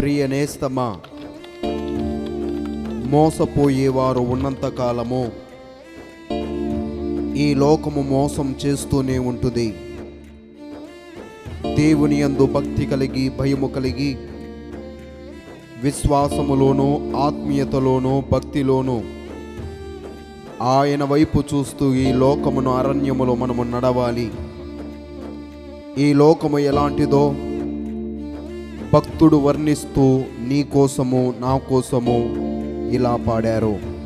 ప్రియ నేస్తమా మోసపోయేవారు ఉన్నంత కాలము ఈ లోకము మోసం చేస్తూనే ఉంటుంది. దేవుని యందు భక్తి కలిగి భయము కలిగి విశ్వాసములోనూ ఆత్మీయతలోనూ భక్తిలోనూ ఆయన వైపు చూస్తూ ఈ లోకమును అరణ్యములో మనము నడవాలి. ఈ లోకము ఎలాంటిదో భక్తుడు వర్ణిస్తూ నీ కోసము నా కోసము ఇలా పాడారు.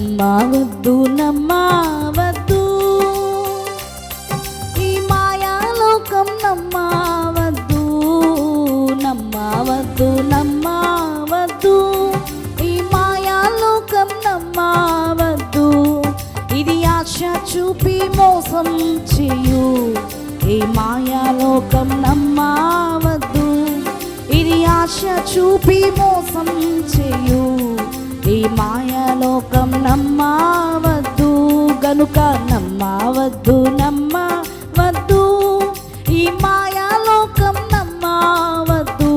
నమ్మవద్దు నమ్మవద్దు ఈ మాయాలోకం నమ్మవద్దు నమ్మవద్దు నమ్మవద్దు ఈ మాయాలోకం నమ్మవద్దు ఇది ఆశ చూపి మోసం చేయు. ఈ మాయాలోకం నమ్మవద్దు ఇది ఆశ చూపి మోసం చేయు. ఈ మాయాలోకం వద్దు నమ్మ వద్దు. ఈ మాయాలోకం నమ్మ వద్దు.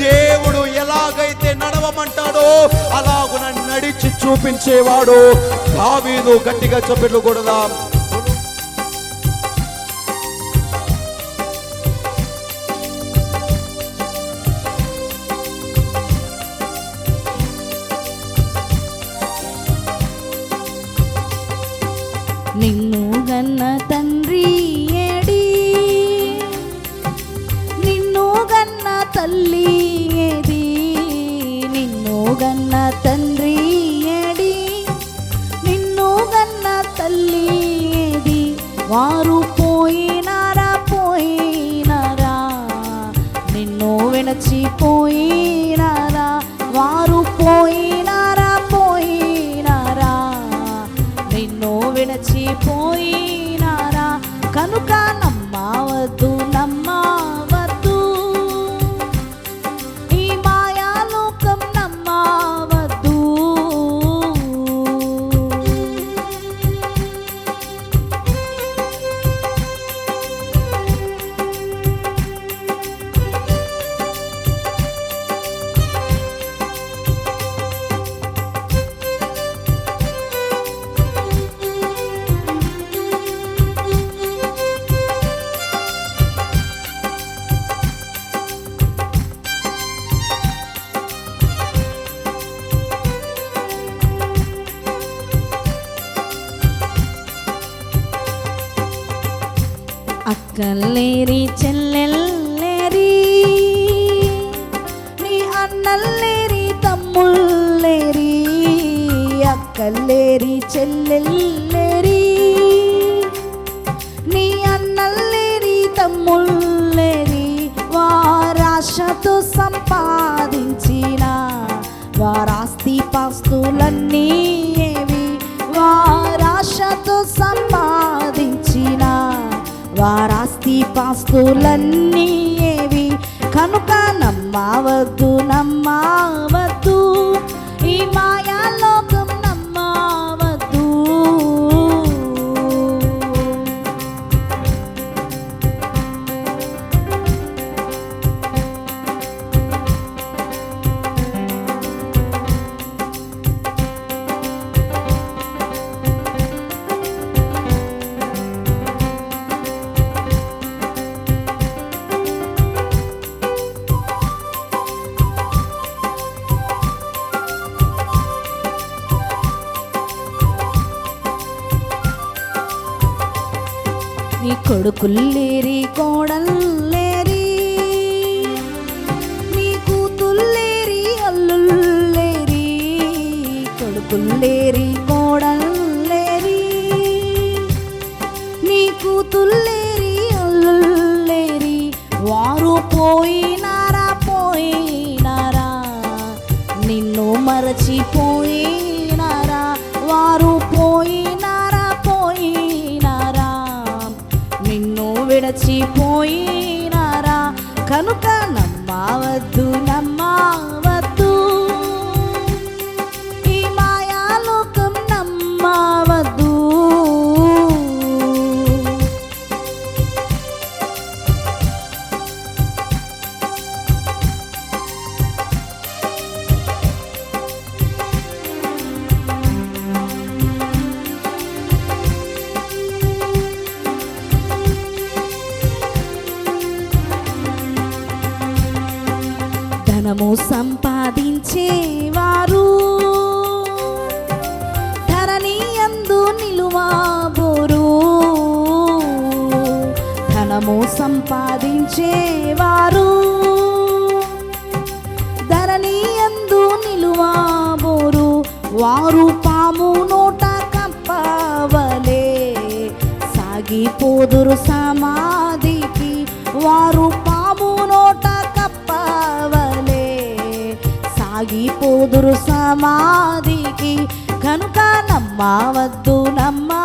దేవుడు ఎలాగైతే నడవమంటా చూపించేవాడు. దావీదు గట్టిగా చెప్పకూడదా కొడదాం. నిన్ను గన్న తండ్రి వారు పోయినారా పోయినారా? నిన్ను వినచిపోయినారా అక్కల్లేరి చెల్లెల్లేరి నీ అన్నల్లేరి తమ్ముళ్ళేరి అక్కల్లేరి చెల్లెల్లేరి నీ అన్నల్లేరి తమ్ముళ్ళేరి వారాశతో సంపాదించిన వారాస్తి పాస్తులన్నీ ఏవి? ఆస్తులన్నీ ఏవి? కనుక నమ్మవద్దు నమ్మవద్దు కొడుకుల్లేరి కోడల్ నిన్ను సంపాదించేవారు. ధరణి ఎందు నిలువాబోరు. ధనము సంపాదించేవారు. ధరణి ఎందు నిలువాబోరు. వారు పాము నోట కప్పవలే సాగిపోదురు సమాధికి వారు పా పోదురు సమాధికి కనుక నమ్మవద్దు నమ్మా.